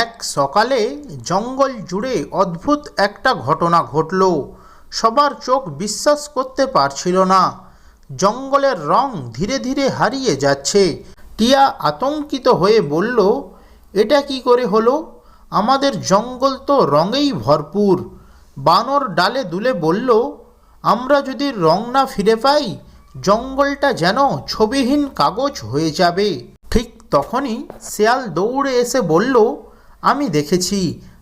এক সকালে জঙ্গল জুড়ে অদ্ভুত একটা ঘটনা ঘটল। সবার চোখ বিশ্বাস করতে পারছিল না। জঙ্গলের রং ধীরে ধীরে হারিয়ে যাচ্ছে। টিয়া আতঙ্কিত হয়ে বলল, এটা কি করে হলো? আমাদের জঙ্গল তো রঙেই ভরপুর। বানর ডালে দুলে বলল, আমরা যদি রং না ফিরে পাই, জঙ্গলটা যেন ছবিহীন কাগজ হয়ে যাবে। ঠিক তখনই শেয়াল দৌড়ে এসে বলল আমি দেখেছি,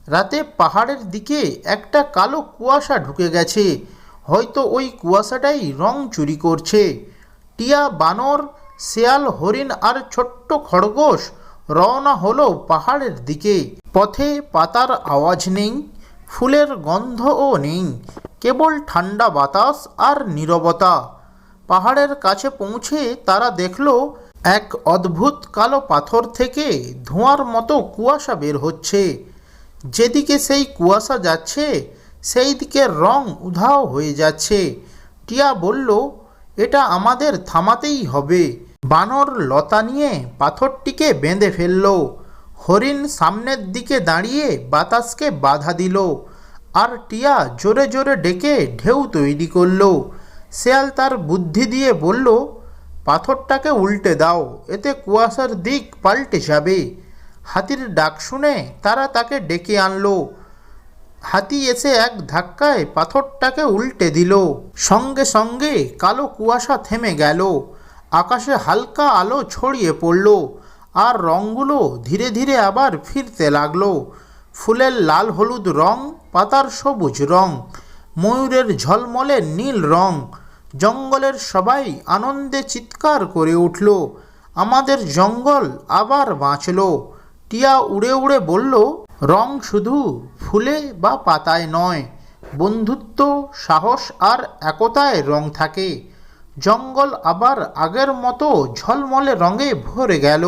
রাতে পাহাড়ের দিকে একটা কালো কুয়াশা ঢুকে গেছে। হয়তো ওই কুয়াশাটাই রং চুরি করছে। টিয়া বানর, শেয়াল হরিণ আর ছোট্ট খরগোশ রওনা হলো পাহাড়ের দিকে। পথে পাতার আওয়াজ নেই, ফুলের গন্ধও নেই, কেবল ঠান্ডা বাতাস আর নীরবতা। পাহাড়ের কাছে পৌঁছে তারা দেখল এক অদ্ভুত কালো পাথর থেকে ধোঁয়ার মতো কুয়াশা বের হচ্ছে। যেদিকে সেই কুয়াশা যাচ্ছে সেই দিকে রং উধাও হয়ে যাচ্ছে। টিয়া বলল, এটা আমাদের থামাতেই হবে। বানর লতা নিয়ে পাথরটিকে বেঁধে ফেলল। হরিণ সামনের দিকে দাঁড়িয়ে বাতাসকে বাধা দিল আর টিয়া জোরে জোরে ডেকে ঢেউ তৈরি করল। শেয়াল তার বুদ্ধি দিয়ে বলল পাথরটাকে উল্টে দাও, এতে কুয়াশার দিক পাল্টে যাবে। হাতির ডাক শুনে তারা তাকে ডেকে আনলো। হাতি এসে এক ধাক্কায় পাথরটাকে উল্টে দিল। সঙ্গে সঙ্গে কালো কুয়াশা থেমে গেল। আকাশে হালকা আলো ছড়িয়ে পড়ল আর রঙগুলো ধীরে ধীরে আবার ফিরতে লাগল। ফুলের লাল হলুদ রং, পাতার সবুজ রং, ময়ূরের ঝলমলে নীল রং জঙ্গলের সবাই আনন্দে চিৎকার করে উঠল। আমাদের জঙ্গল আবার বাঁচল। টিয়া উড়ে উড়ে বলল, রং শুধু ফুলে বা পাতায় নয়, বন্ধুত্ব, সাহস আর একতায় রং থাকে। জঙ্গল আবার আগের মতো ঝলমলে রঙে ভরে গেল।